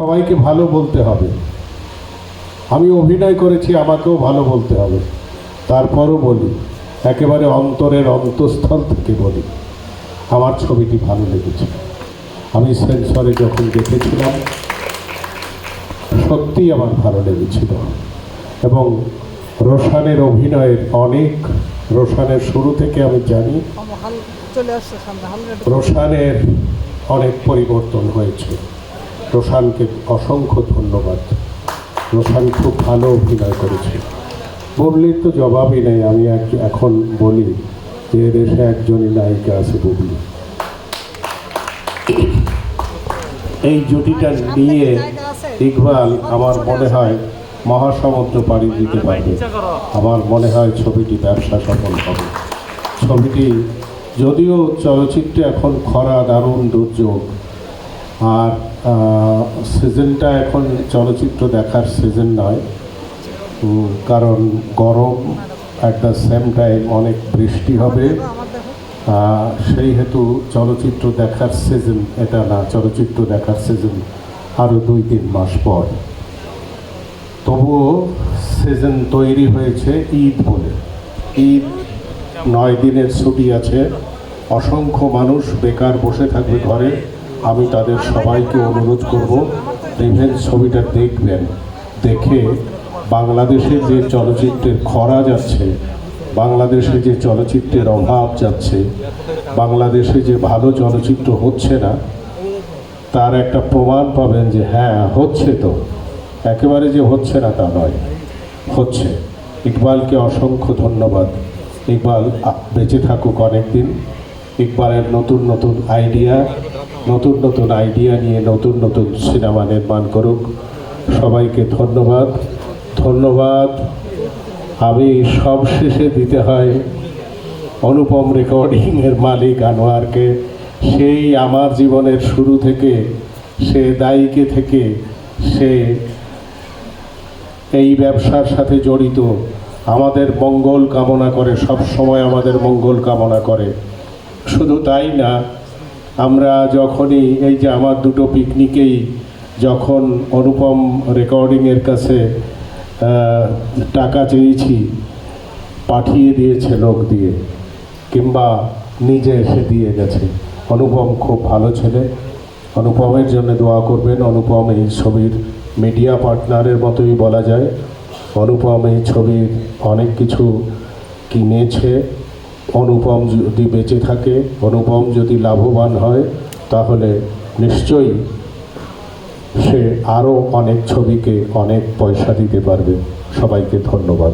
সবাইকে ভালো বলতে হবে। আমি অভিনয় করেছি আমাকেও ভালো বলতে হবে। তারপরও বলি একেবারে অন্তরের অন্তঃস্থল থেকে বলি আমার ছবিটি ভালো লেগেছে। আমি সেন্সরে যখন দেখেছিলাম সত্যিই আমার ভালো লেগেছিল। এবং রোশানের অভিনয়ের অনেক রোশানের শুরু থেকে আমি জানি রোশানের অনেক পরিবর্তন হয়েছে। রোশানকে অসংখ্য ধন্যবাদ। রোশান খুব ভালো অভিনয় করেছে। বুবলির তো জবাবই নেই, আমি এখন বলি যে দেশে একজনই নায়িকা আছে বুবলি। এই জুটিটা নিয়ে ইকবাল, আমার মনে হয়, মহাসমুদ্র পাড়ি দিতে পারবে। আমার মনে হয় ছবিটি ব্যবসা সফল হবে। ছবিটি, যদিও চলচ্চিত্রে এখন খরা দারুণ দুর্যোগ আর সিজনটা এখন চলচ্চিত্র দেখার সিজন নয়। কারণ গরম অ্যাট দ্য সেম টাইম অনেক বৃষ্টি হবে। সেই হেতু চলচ্চিত্র দেখার সিজন, এটা না, চলচ্চিত্র দেখার সিজন আরও দুই তিন মাস পর। তবুও সিজন তৈরি হয়েছে ঈদ বলে। ঈদ নয় দিনের ছুটি আছে। অসংখ্য মানুষ বেকার বসে থাকবে ঘরে। আমি তাদের সবাইকে অনুরোধ করব, রিভেঞ্জ ছবিটা দেখবেন। দেখে বাংলাদেশে যে চলচ্চিত্রের খরা যাচ্ছে, বাংলাদেশে যে চলচ্চিত্রের অভাব যাচ্ছে, বাংলাদেশে যে ভালো চলচ্চিত্র হচ্ছে না, তার একটা প্রমাণ পাবেন যে হ্যাঁ হচ্ছে তো। একেবারে যে হচ্ছে না তা নয়, হচ্ছে। ইকবালকে অসংখ্য ধন্যবাদ। ইকবাল বেঁচে থাকুক অনেক দিন ইকবালের নতুন নতুন আইডিয়া নতুন নতুন আইডিয়া নিয়ে নতুন নতুন সিনেমা নির্মাণ করুক। সবাইকে ধন্যবাদ। ধন্যবাদ। আমি সব শেষে দিতে হয় অনুপম রেকর্ডিংয়ের মালিক আনোয়ারকে। সেই আমার জীবনের শুরু থেকে, সে দায়ীকে থেকে, সে এই ব্যবসার সাথে জড়িত। আমাদের মঙ্গল কামনা করে সব সময় আমাদের মঙ্গল কামনা করে। শুধু তাই না আমরা যখনই এই যে আমার দুটো পিকনিকেই যখন অনুপম রেকর্ডিংয়ের কাছে টাকা চেয়েছি, পাঠিয়ে দিয়েছে লোক দিয়ে, কিংবা নিজে এসে দিয়ে গেছে। অনুপম খুব ভালো ছেলে। অনুপমের জন্য দোয়া করবেন। অনুপম এই ছবির মিডিয়া পার্টনারের মতোই বলা যায়। অনুপম এই ছবির অনেক কিছু কিনেছে। অনুপম যদি বেঁচে থাকে, অনুপম যদি লাভবান হয়, তাহলে নিশ্চয়ই সে আরও অনেক ছবিকে, অনেক পয়সা দিতে পারবে। সবাইকে ধন্যবাদ।